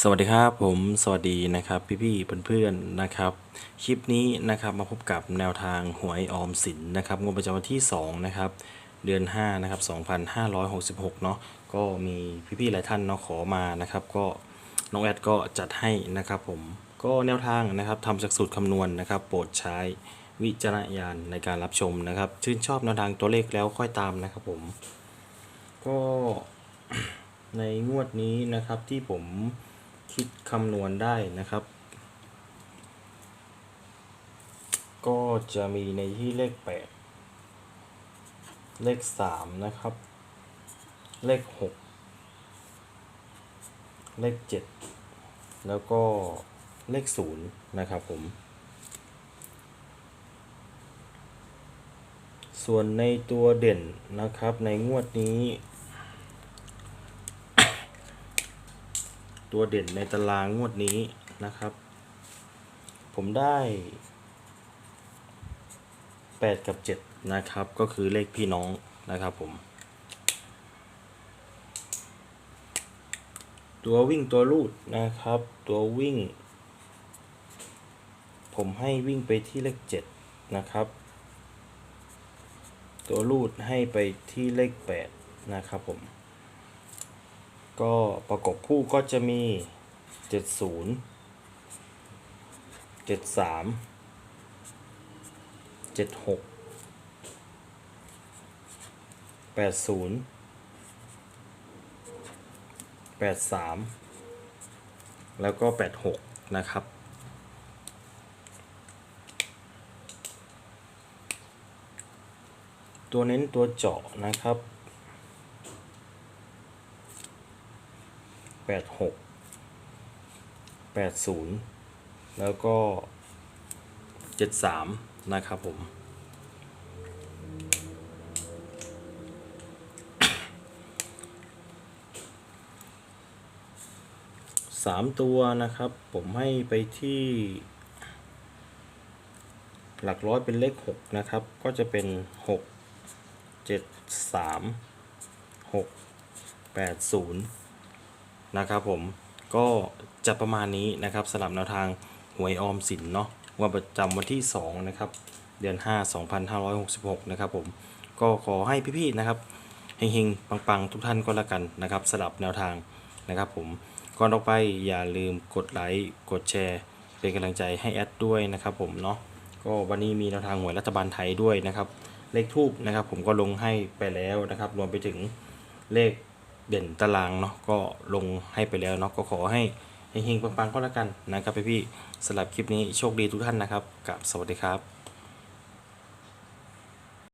สวัสดีครับผมสวัสดีนะครับพี่ๆเพื่อนๆนะครับคลิปนี้นะครับมาพบกับแนวทางหวยออมสินนะครับงวดประจำวันที่2นะครับเดือน5นะครับ2566เนาะก็มีพี่ๆหลายท่านเนาะขอมานะครับก็น้องแอดก็จัดให้นะครับผมก็แนวทางนะครับทำจากสูตรคำนวณนะครับ โปรดใช้วิจารณญาณในการรับชมนะครับ ชื่นชอบแนวทางตัวเลขแล้วค่อยตามนะครับผมก็ในงวดนี้นะครับที่ผม คิดคำนวณได้นะครับ ก็จะมีในที่เลข 8 เลข 3 นะครับ เลข 6 เลข 7 แล้วก็เลข 0 นะครับผม ส่วนในตัวเด่นนะครับในงวดนี้ ตัวเด่นในตารางงวดนี้นะครับ ผมได้ 8 กับ 7 นะครับ ก็คือเลขพี่น้องนะครับผม ตัววิ่งตัวลูดนะครับ ตัววิ่ง ผมให้วิ่งไปที่เลข 7 นะครับ ตัวลูดให้ไปที่เลข 8 นะครับผม ก็ประกบคู่ก็จะมี 70 73 76 80 83 แล้วก็ 86 นะครับตัวเน้นตัวเจาะนะครับ แปดหกแปดศูนย์แล้วก็เจ็ดสามนะครับผม สามตัวนะครับ ผมให้ไปที่ หลักร้อยเป็นเลขหกนะครับ ก็จะเป็นหกเจ็ดสามหกแปดศูนย์ นะครับผมก็จะประมาณนี้นะครับสำหรับแนวทางหวยออมสินเนาะวันประจำวันที่ 2 นะครับ เดือน 5 2566 นะครับผมก็ขอให้พี่ๆนะครับเฮงๆ ปังๆ ทุกท่านก็แล้วกันนะครับสำหรับแนวทางนะครับผมก่อนออกไปอย่าลืมกดไลค์กดแชร์ เป็นกำลังใจให้แอดด้วยนะครับผมเนาะก็วันนี้มีแนวทางหวยรัฐบาลไทยด้วยนะครับ เลขทูบนะครับ ผมก็ลงให้ไปแล้วนะครับ รวมไปถึงเลข เด่นตารางเนาะก็ลงให้ไปแล้วเนาะก็ขอให้เฮงๆปังๆก็แล้วกันนะครับพี่ๆสำหรับคลิปนี้โชคดีทุกท่านนะครับกับสวัสดีครับ